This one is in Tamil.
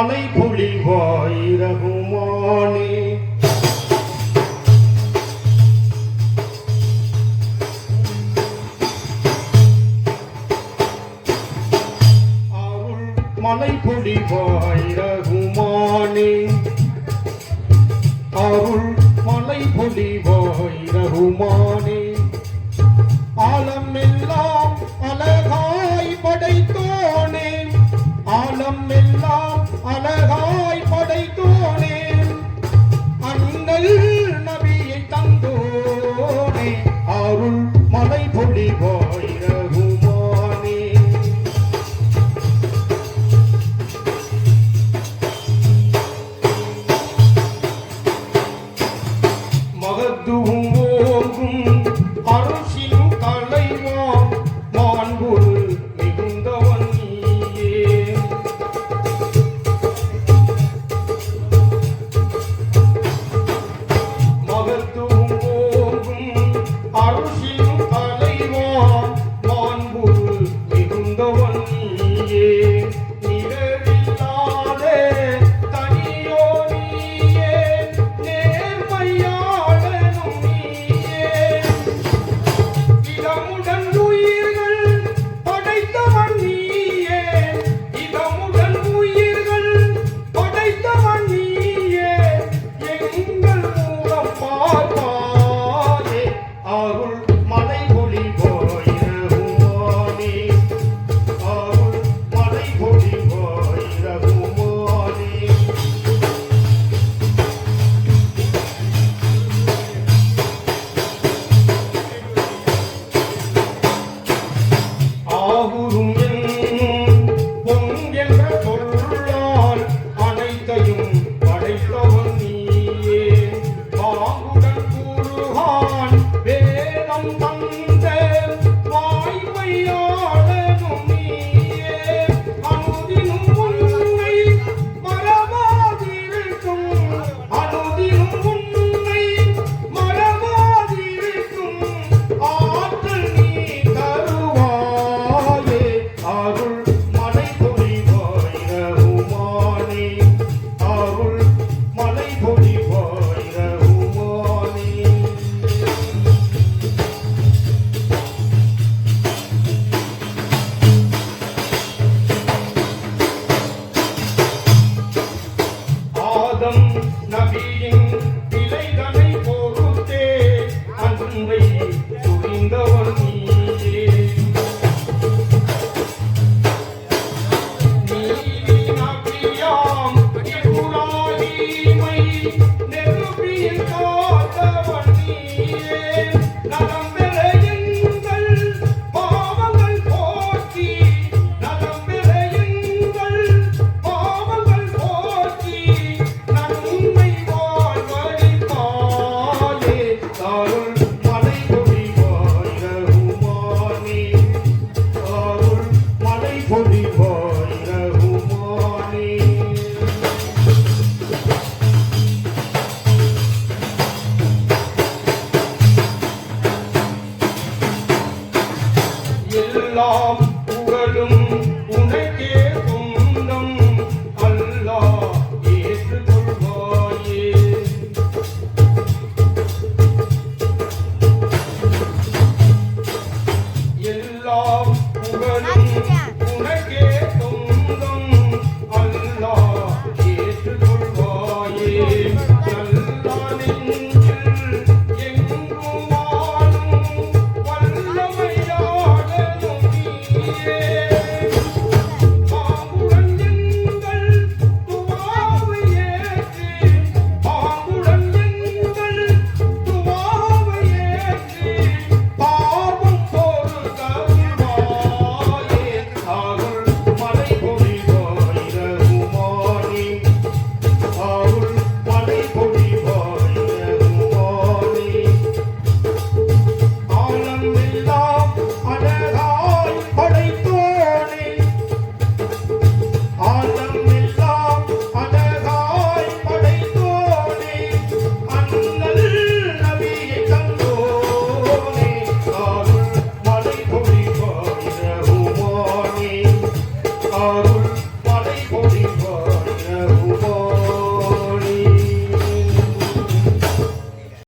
அருள் மலை பொழிவாய் ரகுமானே அருள் மலை பொழிவாய் ரகுமானே அருள் மலை பொழிவாய் ரகுமானே